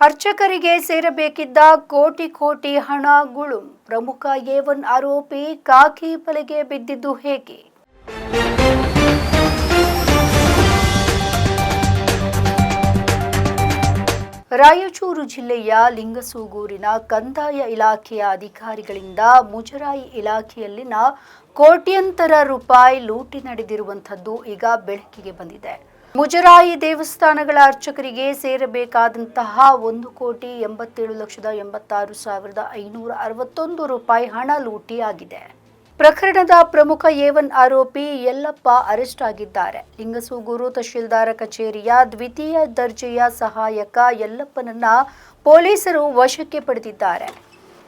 ಅರ್ಚಕರಿಗೆ ಸೇರಬೇಕಿದ್ದ ಕೋಟಿ ಕೋಟಿ ಹಣ ಗುಳು. ಪ್ರಮುಖ ಏವನ್ ಆರೋಪಿ ಕಾಕಿ ಬಲೆಗೆ ಬಿದ್ದಿದ್ದು ಹೇಗೆ? ರಾಯಚೂರು ಜಿಲ್ಲೆಯ ಲಿಂಗಸೂಗೂರಿನ ಕಂದಾಯ ಇಲಾಖೆಯ ಅಧಿಕಾರಿಗಳಿಂದ ಮುಜರಾಯಿ ಇಲಾಖೆಯಲ್ಲಿನ ಕೋಟ್ಯಂತರ ರೂಪಾಯಿ ಲೂಟಿ ನಡೆದಿರುವಂಥದ್ದು ಈಗ ಬೆಳಕಿಗೆ ಬಂದಿದೆ. ಮುಜರಾಯಿ ದೇವಸ್ಥಾನಗಳ ಅರ್ಚಕರಿಗೆ ಸೇರಬೇಕಾದಂತಹ ಒಂದು ಕೋಟಿ ಎಂಬತ್ತೇಳು ಲಕ್ಷದ ಎಂಬತ್ತಾರು ಸಾವಿರದ ಐನೂರ ಅರವತ್ತೊಂದು ರೂಪಾಯಿ ಹಣ ಲೂಟಿಯಾಗಿದೆ. ಪ್ರಕರಣದ ಪ್ರಮುಖ ಏವನ್ ಆರೋಪಿ ಯಲ್ಲಪ್ಪ ಅರೆಸ್ಟ್ ಆಗಿದ್ದಾರೆ. ಲಿಂಗಸೂಗೂರು ತಹಶೀಲ್ದಾರ ಕಚೇರಿಯ ದ್ವಿತೀಯ ದರ್ಜೆಯ ಸಹಾಯಕ ಯಲ್ಲಪ್ಪನನ್ನ ಪೊಲೀಸರು ವಶಕ್ಕೆ ಪಡೆದಿದ್ದಾರೆ.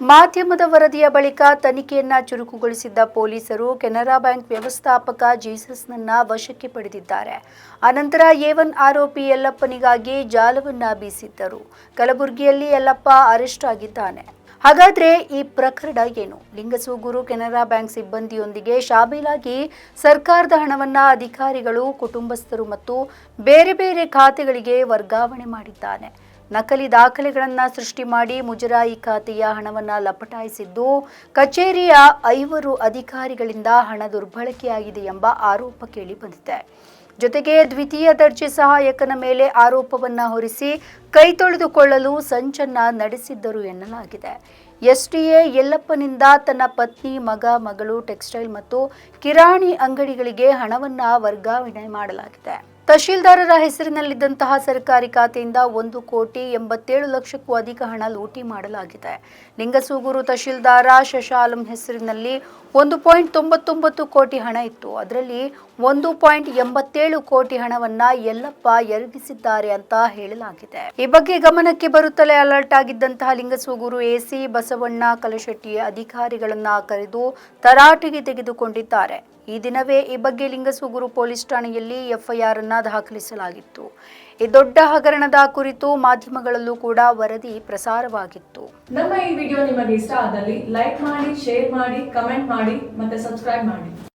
ಮಾಧ್ಯಮದ ವರದಿಯ ಬಳಿಕ ತನಿಖೆಯನ್ನ ಚುರುಕುಗೊಳಿಸಿದ್ದ ಪೊಲೀಸರು ಕೆನರಾ ಬ್ಯಾಂಕ್ ವ್ಯವಸ್ಥಾಪಕ ಜೀಸಸ್ನನ್ನ ವಶಕ್ಕೆ ಪಡೆದಿದ್ದಾರೆ. ಅನಂತರ ಏವನ್ ಆರೋಪಿ ಯಲ್ಲಪ್ಪನಿಗಾಗಿ ಜಾಲವನ್ನ ಬೀಸಿದ್ದರು. ಕಲಬುರಗಿಯಲ್ಲಿ ಯಲ್ಲಪ್ಪ ಅರೆಸ್ಟ್ ಆಗಿದ್ದಾನೆ. ಹಾಗಾದ್ರೆ ಈ ಪ್ರಕರಣ ಏನು? ಲಿಂಗಸೂಗೂರು ಕೆನರಾ ಬ್ಯಾಂಕ್ ಸಿಬ್ಬಂದಿಯೊಂದಿಗೆ ಶಾಮೀಲಾಗಿ ಸರ್ಕಾರದ ಹಣವನ್ನ ಅಧಿಕಾರಿಗಳು, ಕುಟುಂಬಸ್ಥರು ಮತ್ತು ಬೇರೆ ಬೇರೆ ಖಾತೆಗಳಿಗೆ ವರ್ಗಾವಣೆ ಮಾಡಿದ್ದಾನೆ. ನಕಲಿ ದಾಖಲೆಗಳನ್ನು ಸೃಷ್ಟಿ ಮಾಡಿ ಮುಜರಾಯಿ ಖಾತೆಯ ಹಣವನ್ನು ಲಪಟಾಯಿಸಿದ್ದು, ಕಚೇರಿಯ ಐವರು ಅಧಿಕಾರಿಗಳಿಂದ ಹಣ ದುರ್ಬಳಕೆಯಾಗಿದೆ ಎಂಬ ಆರೋಪ ಕೇಳಿ ಬಂದಿದೆ. ಜೊತೆಗೆ ದ್ವಿತೀಯ ದರ್ಜೆ ಸಹಾಯಕನ ಮೇಲೆ ಆರೋಪವನ್ನು ಹೊರಿಸಿ ಕೈ ತೊಳೆದುಕೊಳ್ಳಲು ಸಂಚನ್ನ ನಡೆಸಿದ್ದರು ಎನ್ನಲಾಗಿದೆ. ಎಸ್ಟಿಎ ಯಲ್ಲಪ್ಪನಿಂದ ತನ್ನ ಪತ್ನಿ, ಮಗ, ಮಗಳು, ಟೆಕ್ಸ್ಟೈಲ್ ಮತ್ತು ಕಿರಾಣಿ ಅಂಗಡಿಗಳಿಗೆ ಹಣವನ್ನು ವರ್ಗಾವಣೆ ಮಾಡಲಾಗಿದೆ. ತಹಶೀಲ್ದಾರರ ಹೆಸರಿನಲ್ಲಿದ್ದಂತಹ ಸರ್ಕಾರಿ ಖಾತೆಯಿಂದ ಒಂದು ಕೋಟಿ ಎಂಬತ್ತೇಳು ಲಕ್ಷಕ್ಕೂ ಅಧಿಕ ಹಣ ಲೂಟಿ ಮಾಡಲಾಗಿದೆ. ಲಿಂಗಸೂಗೂರು ತಹಶೀಲ್ದಾರ ಶಶಾಲಂ ಹೆಸರಿನಲ್ಲಿ ಒಂದು ಪಾಯಿಂಟ್ ತೊಂಬತ್ತೊಂಬತ್ತು ಕೋಟಿ ಹಣ ಇತ್ತು. ಅದರಲ್ಲಿ ಒಂದು ಪಾಯಿಂಟ್ ಎಂಬತ್ತೇಳು ಕೋಟಿ ಹಣವನ್ನ ಯಲ್ಲಪ್ಪ ಎರಗಿಸಿದ್ದಾರೆ ಅಂತ ಹೇಳಲಾಗಿದೆ. ಈ ಬಗ್ಗೆ ಗಮನಕ್ಕೆ ಬರುತ್ತಲೇ ಅಲರ್ಟ್ ಆಗಿದ್ದಂತಹ ಲಿಂಗಸೂಗೂರು ಎಸಿ ಬಸವಣ್ಣ ಕಲಶೆಟ್ಟಿ ಅಧಿಕಾರಿಗಳನ್ನ ಕರೆದು ತರಾಟೆಗೆ ತೆಗೆದುಕೊಂಡಿದ್ದಾರೆ. ಈ ದಿನವೇ ಈ ಬಗ್ಗೆ ಲಿಂಗಸೂಗೂರು ಪೊಲೀಸ್ ಠಾಣೆಯಲ್ಲಿ ಎಫ್ಐಆರ್ ಅನ್ನ ದಾಖಲಿಸಲಾಗಿತ್ತು. ಈ ದೊಡ್ಡ ಹಗರಣದ ಕುರಿತು ಮಾಧ್ಯಮಗಳಲ್ಲೂ ಕೂಡ ವರದಿ ಪ್ರಸಾರವಾಗಿತ್ತು. ನಮ್ಮ ಈ ವಿಡಿಯೋ ನಿಮಗೆ ಇಷ್ಟ ಆದಲ್ಲಿ ಲೈಕ್ ಮಾಡಿ, ಶೇರ್ ಮಾಡಿ, ಕಮೆಂಟ್ ಮಾಡಿ ಮತ್ತೆ ಸಬ್ಸ್ಕ್ರೈಬ್ ಮಾಡಿ.